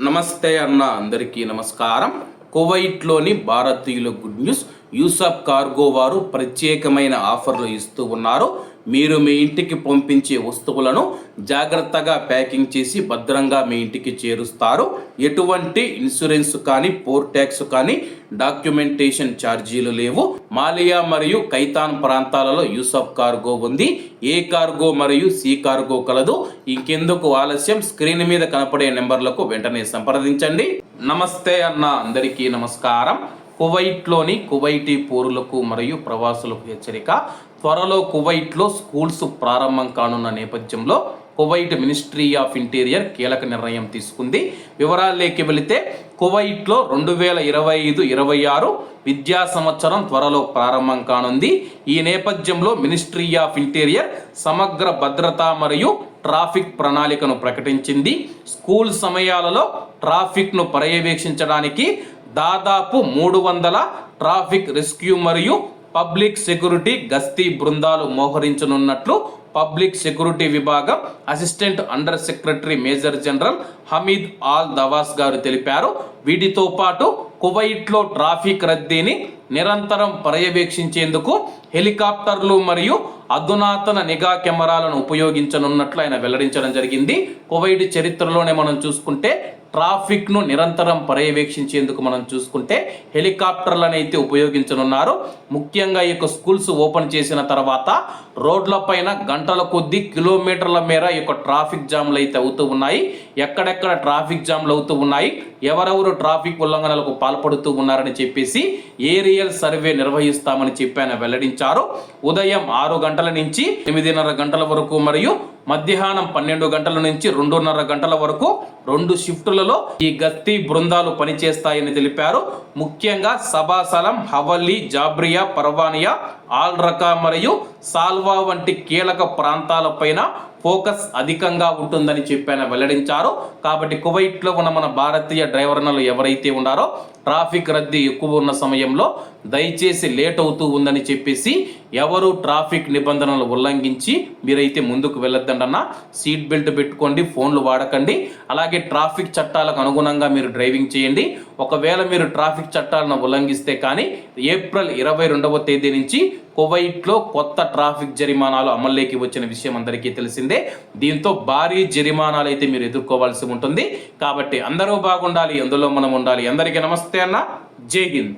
నమస్తే అన్న అందరికీ నమస్కారం. కువైట్లోని భారతీయుల గుడ్ న్యూస్. యూసఫ్ కార్గో వారు ప్రత్యేకమైన ఆఫర్లు ఇస్తూ ఉన్నారు. మీరు మీ ఇంటికి పంపించే వస్తువులను జాగ్రత్తగా ప్యాకింగ్ చేసి భద్రంగా మీ ఇంటికి చేరుస్తారు. ఎటువంటి ఇన్సూరెన్స్ కానీ పోర్ ట్యాక్స్ కానీ డాక్యుమెంటేషన్ ఛార్జీలు లేవు. మాలియా మరియు కైతాన్ ప్రాంతాలలో యూసఫ్ కార్గో ఉంది. ఏ కార్గో మరియు సి కార్గో కలదు. ఇంకెందుకు ఆలస్యం? స్క్రీన్ మీద కనపడే నెంబర్లకు వెంటనే సంప్రదించండి. నమస్తే అన్న అందరికీ నమస్కారం. కువైట్లోని కువైటీ పౌరులకు మరియు ప్రవాసులకు హెచ్చరిక. త్వరలో కువైట్లో స్కూల్స్ ప్రారంభం కానున్న నేపథ్యంలో కువైట్ మినిస్ట్రీ ఆఫ్ ఇంటీరియర్ కీలక నిర్ణయం తీసుకుంది. వివరాల్లోకి వెళితే కువైట్లో రెండు వేల ఇరవై ఐదు ఇరవై ఆరు విద్యా సంవత్సరం త్వరలో ప్రారంభం కానుంది. ఈ నేపథ్యంలో మినిస్ట్రీ ఆఫ్ ఇంటీరియర్ సమగ్ర భద్రత మరియు ట్రాఫిక్ ప్రణాళికను ప్రకటించింది. స్కూల్ సమయాలలో ట్రాఫిక్ను పర్యవేక్షించడానికి దాదాపు మూడు వందల ట్రాఫిక్ రెస్క్యూ మరియు పబ్లిక్ సెక్యూరిటీ గస్తీ బృందాలు మోహరించనున్నట్లు పబ్లిక్ సెక్యూరిటీ విభాగం assistant under secretary major general Hamid Al Dawas గారు తెలిపారు. వీటితో పాటు కువైట్లో ట్రాఫిక్ రద్దీని నిరంతరం పర్యవేక్షించేందుకు హెలికాప్టర్లు మరియు అధునాతన నిఘా కెమెరాలను ఉపయోగించనున్నట్లు ఆయన వెల్లడించడం జరిగింది. కువైట్ చరిత్రలోనే మనం చూసుకుంటే ట్రాఫిక్ను నిరంతరం పర్యవేక్షించేందుకు మనం చూసుకుంటే హెలికాప్టర్లను అయితే ఉపయోగించనున్నారు. ముఖ్యంగా ఈ యొక్క స్కూల్స్ ఓపెన్ చేసిన తర్వాత రోడ్లపైన గంటల కొద్దీ కిలోమీటర్ల మేర ఈ యొక్క ట్రాఫిక్ జామ్లు అయితే అవుతూ ఉన్నాయి. ఎక్కడెక్కడ ట్రాఫిక్ జామ్లు అవుతూ ఉన్నాయి ఎవరెవరు ట్రాఫిక్ ఉల్లంఘనలకు పాల్పడుతూ ఉన్నారని చెప్పేసి ఏరియల్ సర్వే నిర్వహిస్తామని చెప్పి ఆయన వెల్లడించారు. ఉదయం ఆరు గంటల నుంచి ఎనిమిదిన్నర గంటల వరకు మరియు మధ్యాహ్నం పన్నెండు గంటల నుంచి రెండున్నర గంటల వరకు రెండు షిఫ్టులలో ఈ గస్తీ బృందాలు పనిచేస్తాయని తెలిపారు. ముఖ్యంగా సభాసలం హవల్లీ జాబ్రియా పర్వానియా ఆల్రకా మరియు సాల్వా వంటి కీలక ప్రాంతాలపైన ఫోకస్ అధికంగా ఉంటుందని చెప్పి ఆయన వెల్లడించారు. కాబట్టి కువైట్లో ఉన్న మన భారతీయ డ్రైవర్నలు ఎవరైతే ఉన్నారో ట్రాఫిక్ రద్దీ ఎక్కువ ఉన్న సమయంలో దయచేసి లేట్ అవుతూ ఉందని చెప్పేసి ఎవరు ట్రాఫిక్ నిబంధనలు ఉల్లంఘించి మీరైతే ముందుకు వెళ్ళొద్దండన్న సీట్ బెల్ట్ పెట్టుకోండి ఫోన్లు వాడకండి. అలాగే ట్రాఫిక్ చట్టాలకు అనుగుణంగా మీరు డ్రైవింగ్ చేయండి. ఒకవేళ మీరు ట్రాఫిక్ చట్టాలను ఉల్లంఘిస్తే కానీ ఏప్రిల్ ఇరవై రెండవ తేదీ నుంచి కువైట్లో కొత్త ట్రాఫిక్ జరిమానాలు అమల్లోకి వచ్చిన విషయం అందరికీ తెలిసిందే. దీంతో భారీ జరిమానాలు అయితే మీరు ఎదుర్కోవాల్సి ఉంటుంది. కాబట్టి అందరూ బాగుండాలి అందులో మనం ఉండాలి. అందరికీ నమస్తే అన్న. జై హింద్.